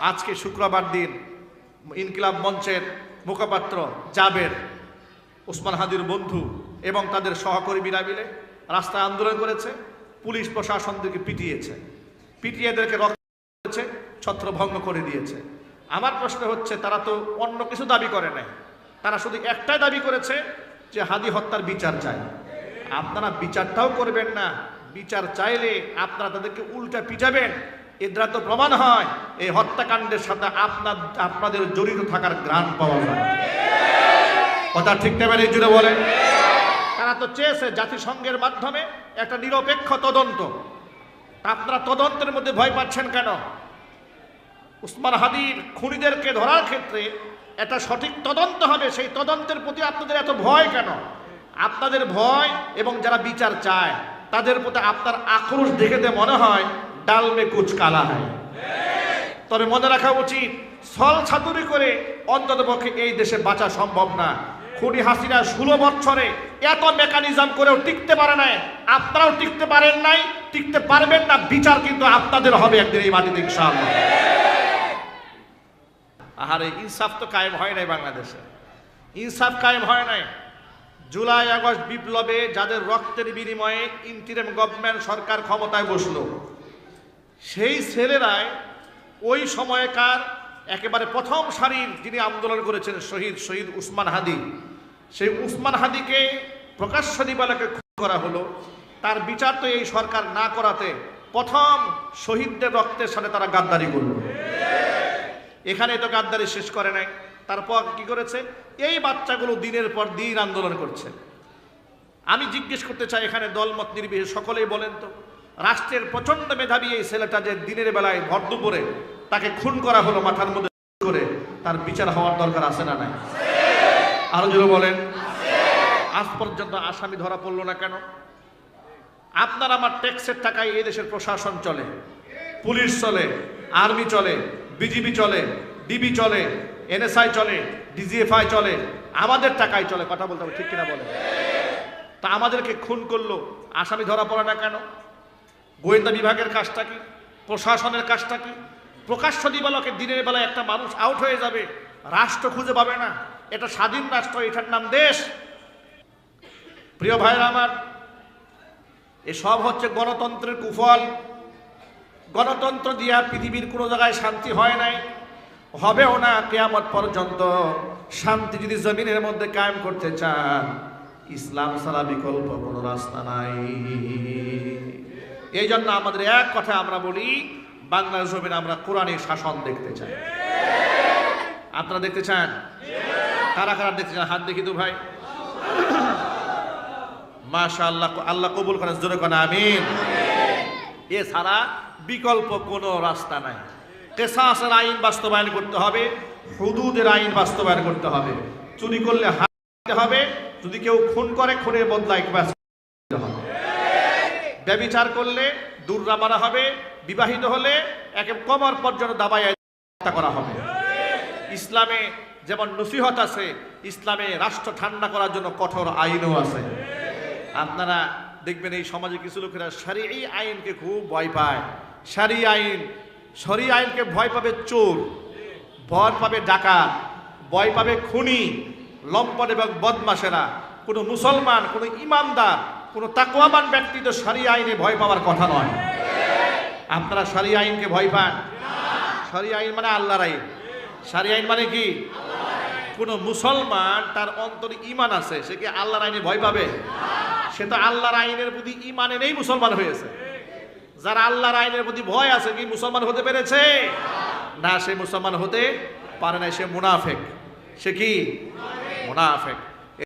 আজকে শুক্রবার দিন ইনকিলাব মঞ্চের মুখপাত্র জাবের ওসমান হাদির বন্ধু এবং তাদের সহকর্মীরা মিলে রাস্তায় আন্দোলন করেছে, পুলিশ প্রশাসনদেরকে পিটিয়েছে। পিটিয়ে এদেরকে রক্ত করেছে ছত্রভঙ্গ করে দিয়েছে। আমার প্রশ্ন হচ্ছে, তারা তো অন্য কিছু দাবি করে নাই। তারা শুধু একটাই দাবি করেছে যে হাদি হত্যার বিচার চায়। আপনারা বিচারটাও করবেন না। বিচার চাইলে আপনারা তাদেরকে উল্টা পিটাবেন। এর তো প্রমাণ হয়, এই হত্যাকাণ্ডের সাথে আপনার, আপনাদের জড়িত থাকার গ্রাণ পাওয়া যায়। কথা ঠিক নেবেন এই জুড়ে বলেন তারা তো চেয়েছে জাতিসংঘের মাধ্যমে একটা নিরপেক্ষ তদন্ত। আপনারা তদন্তের মধ্যে ভয় পাচ্ছেন কেন? উসমান হাদির খুনিদেরকে ধরার ক্ষেত্রে একটা সঠিক তদন্ত হবে, সেই তদন্তের প্রতি আপনাদের এত ভয় কেন? আপনাদের ভয় এবং যারা বিচার চায়, তাদের প্রতি আপনার আক্রোশ দেখেতে মনে হয় ডাল মে কুচ কালা হয় তবে মনে রাখা উচিত ছল ছাতুরি করে অন্তত পক্ষে এই দেশে বাঁচা সম্ভব না। খুনি হাসিনা ষোলো বছরে এত মেকানিজম করেও টিকতে পারে নাই, আপনারাও টিকতে পারেন নাই, টিকতে পারবেন না, বিচার কিন্তু আপনাদের হবে একদিন এই মাটিতে আহারে, ইনসাফ তো কায়েম হয় নাই বাংলাদেশে। ইনসাফ কায়েম হয় নাই। জুলাই আগস্ট বিপ্লবে যাদের রক্তের বিনিময়ে ইন্টিরিম গভর্নমেন্ট সরকার ক্ষমতায় বসল সেই ছেলেরাই ওই সময়কার একেবারে প্রথম সারির যিনি আন্দোলন করেছেন শহীদ শহীদ উসমান হাদি, সেই উসমান হাদিকে প্রকাশ্য দিবালাকে করা হলো। তার বিচার তো এই সরকার না করাতে প্রথম শহীদদের রক্তের সাথে তারা গাদ্দারি করল। এখানে তো গাদ্দারি শেষ করে নাই। তারপর কি করেছে? এই বাচ্চাগুলো দিনের পর দিন আন্দোলন করছে। আমি জিজ্ঞেস করতে চাই, এখানে দলমত নির্বিশেষ সকলেই বলেন তো। রাষ্ট্রের প্রচণ্ড মেধাবী এই ছেলেটা যে দিনের বেলায় ভর দুপুরে তাকে খুন করা হলো মাথার মধ্যে করে, তার বিচার হওয়ার দরকার আছে না নাই? আরও জোরে বলেন। আজ পর্যন্ত আসামি ধরা পড়ল না কেন? আপনার আমার ট্যাক্সের টাকায় এই দেশের প্রশাসন চলে, পুলিশ চলে, আর্মি চলে, বিজিবি চলে, ডিবি চলে, এনএসআই চলে, ডিজিএফআই চলে, আমাদের টাকায় চলে। কথা বলতে হবে, ঠিক কিনা বলে তা আমাদেরকে খুন করল, আসামি ধরা পড়ে না কেন? গোয়েন্দা বিভাগের কাজটা কি? প্রশাসনের কাজটা কি? প্রকাশ্য দিবালকে দিনের বেলায় একটা মানুষ আউট হয়ে যাবে, রাষ্ট্র খুঁজে পাবে না। এটা স্বাধীন রাষ্ট্র, এটার নাম দেশ। প্রিয় ভাইরা আমার, এসব হচ্ছে গণতন্ত্রের কুফল। গণতন্ত্র দিয়া পৃথিবীর কোনো জায়গায় শান্তি হয় নাই, হবেও না কেয়ামত পর্যন্ত। শান্তি যদি জমিনের মধ্যে কায়েম করতে চান, ইসলাম ছাড়া বিকল্প কোনো রাস্তা নাই। এই জন্য আমাদের এক কথা আমরা বলি বাংলার জমিনে আমরা কোরআনের শাসন দেখতে চাই। আপনারা দেখতে চান? কারা কারা দেখতে চান? হাত দেখি তো ভাই। মাশা আল্লাহ আল্লাহ কবুল করেন, জোরে করেন আমিন। এছাড়া বিকল্প কোনো রাস্তা নাই। কেসাসের আইন বাস্তবায়ন করতে হবে, হুদুদের আইন বাস্তবায়ন করতে হবে। চুরি করলে হাত হবে, যদি কেউ খুন করে, খুনের বদলায় হবে। ব্যবিচার করলে দূররা মারা হবে, বিবাহিত হলে একে কমর পর্যন্ত দাবাই হত্যা করা হবে। ইসলামে যেমন নসিহত আছে, ইসলামে রাষ্ট্র ঠান্ডা করার জন্য কঠোর আইনও আছে। আপনারা দেখবেন এই সমাজে কিছু লোকেরা সারি এই আইনকে খুব ভয় পায়। সারি আইন সরি আইনকে ভয় পাবে চোর ভয় পাবে ডাকাত ভয় পাবে খুনি, লম্পট এবং বদমাসেরা কোনো মুসলমান, কোনো ইমানদার কোনো তাকওয়ামান ব্যক্তি তো সারি আইনে ভয় পাওয়ার কথা নয়। আপনারা সারি আইনকে ভয় পান? সারি আইন মানে আল্লাহর আইন। সারি আইন মানে কি? কোনো মুসলমান তার অন্তরে ইমান আছে, সে কি আল্লাহর আইনে ভয় পাবে? সে তো আল্লাহর আইনের প্রতি ইমানে নেই মুসলমান হয়েছে। যারা আল্লাহর আইনের প্রতি ভয় আছে, কি মুসলমান হতে পেরেছে? না, সে মুসলমান হতে পারে না সে মুনাফেক। সে কি? মুনাফেক।